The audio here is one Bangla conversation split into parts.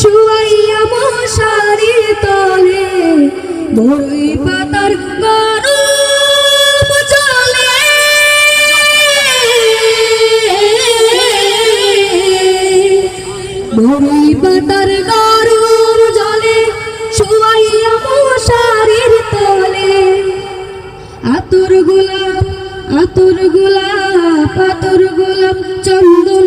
শুয়াইয়া মশারি তলে বড়ই পাতার গরম মশারির তলে। আতর গোলাপ আতর গোলাপ চন্দন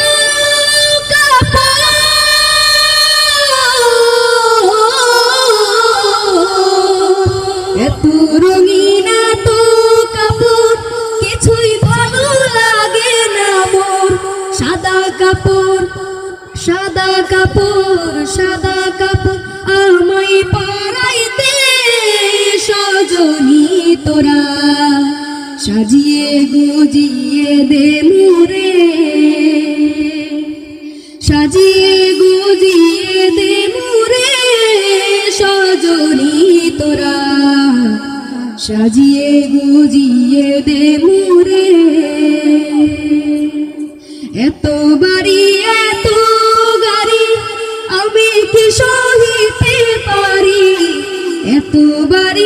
কাপড়, সাদা কাপড় সাদা কাপড় আমায় পাড়াইতে সজনি তোরা। সাজিয়ে গুজিয়ে দে মোরে। সাজিয়ে গুজিয়ে দে মোরে সজনি তোরা। সাজিয়ে গুজিয়ে দে মোরে। এত বাড়ি এত গাড়ি আমি কি সহিতে পারি? এত বাড়ি